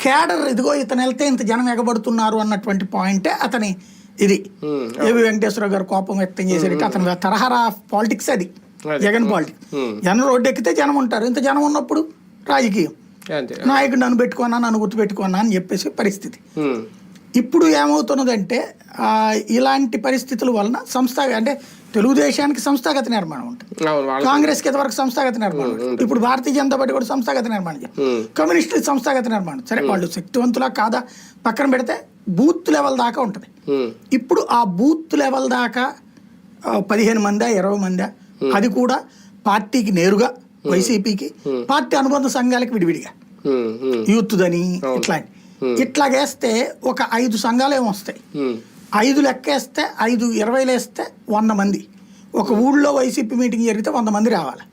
Cadre ఇదిగో ఇతను వెళ్తే ఇంత జనం ఎగబడుతున్నారు అన్నటువంటి పాయింటే అతని ఇది. ఏవి వెంకటేశ్వర గారు కోపం వ్యక్తం చేశారు అతని తరహా పాలిటిక్స్ అది. జగన్ పాలిటిక్స్. జనం రోడ్డు ఎక్కితే జనం ఉంటారు. ఇంత జనం ఉన్నప్పుడు రాజకీయం. నాయకుడు నన్ను పెట్టుకున్నా నన్ను గుర్తుపెట్టుకున్నా అని చెప్పేసి పరిస్థితి. ఇప్పుడు ఏమవుతున్నదంటే ఆ, ఇలాంటి పరిస్థితుల వలన సంస్థ అంటే తెలుగుదేశానికి సంస్థాగత నిర్మాణం ఉంటుంది. కాంగ్రెస్కి వరకు సంస్థాగత నిర్మాణం. ఇప్పుడు భారతీయ జనతా పార్టీ కూడా సంస్థాగత నిర్మాణం కమ్యూనిస్టులు సంస్థాగత నిర్మాణం. సరే వాళ్ళు శక్తివంతులా కాదా? పక్కన పెడితే బూత్ లెవెల్ దాకా ఉంటుంది. ఇప్పుడు ఆ బూత్ లెవెల్ దాకా పదిహేను మందా ఇరవై మందా? అది కూడా పార్టీకి నేరుగా వైసీపీకి పార్టీ అనుబంధ సంఘాలకు విడివిడిగా. యూత్ దని ఇట్లాంటి. ఇట్లాగేస్తే ఒక ఐదు సంఘాలు ఏమో వస్తాయి. ఉమ్, ఐదు లెక్కేస్తే ఐదు ఇరవైలు వేస్తే వంద మంది. ఒక ఊళ్ళో వైసీపీ మీటింగ్ జరిగితే వంద మంది రావాలి.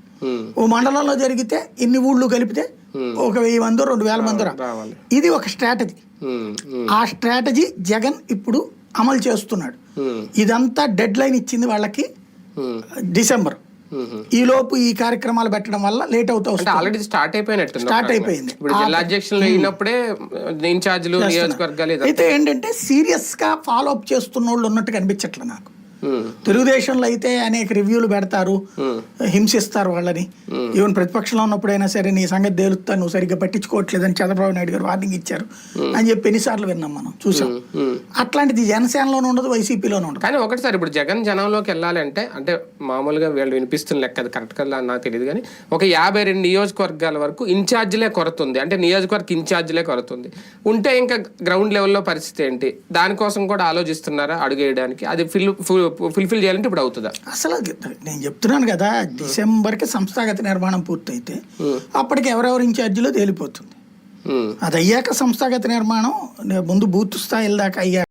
ఓ మండలంలో జరిగితే ఇన్ని ఊళ్ళు కలిపితే ఒక వెయ్యి మందో రెండు వేల మందో రావాలి. ఇది ఒక స్ట్రాటజీ. ఆ స్ట్రాటజీ జగన్ ఇప్పుడు అమలు చేస్తున్నాడు. ఇదంతా డెడ్ లైన్ ఇచ్చింది వాళ్ళకి డిసెంబర్. ఈ లోపు ఈ కార్యక్రమాలు పెట్టడం వల్ల లేట్ అవుతూ ఆల్రెడీ స్టార్ట్ అయిపోయినట్టు Start అయిపోయింది. ఇప్పుడు జిల్లా అధ్యక్షులు అయినప్పుడే ఇన్ఛార్జీలు నియోజకవర్గాలు అయితే ఏంటంటే సీరియస్గా ఫాలో అప్ చేస్తున్న వాళ్ళు ఉన్నట్టు కనిపించట్లే నాకు. తెలుగుదేశంలో అయితే అనేక రివ్యూలు పెడతారు హింసిస్తారు వాళ్ళని. ఈవెన్ ప్రతిపక్షంలో ఉన్నప్పుడైనా సరే నీ సంగతి తేలుస్తా నువ్వు సరిగ్గా పట్టించుకోవట్లేదని చంద్రబాబు నాయుడు గారు వార్నింగ్ ఇచ్చారు అని చెప్పి ఎన్నిసార్లు విన్నాం మనం చూసాం. అట్లాంటిది జనసేనలోనూ ఉండదు వైసీపీలోనూ ఉండదు. కానీ ఒకటి సార్ ఇప్పుడు జగన్ జనంలోకి వెళ్ళాలి అంటే అంటే మామూలుగా వీళ్ళు వినిపిస్తున్న లెక్క అది కరెక్ట్ కదా నాకు తెలియదు కానీ ఒక యాభై రెండు నియోజకవర్గాల వరకు ఇన్ఛార్జీలే కొరత ఉంది అంటే నియోజకవర్గ ఇన్ఛార్జీలే కొరత ఉంది ఉంటే ఇంకా గ్రౌండ్ లెవెల్లో పరిస్థితి ఏంటి? దానికోసం కూడా ఆలోచిస్తున్నారా అడుగేయడానికి? అది ఫిల్ ఫుల్ఫిల్ చేయాలంటే ఇప్పుడు అవుతుందా? అసలు నేను చెప్తున్నాను కదా డిసెంబర్కి సంస్థాగత నిర్మాణం పూర్తయితే అప్పటికి ఎవరెవరు ఇన్ఛార్జీలో తేలిపోతుంది. అది అయ్యాక సంస్థాగత నిర్మాణం ముందు బూత్ స్థాయిల దాకా అయ్యాక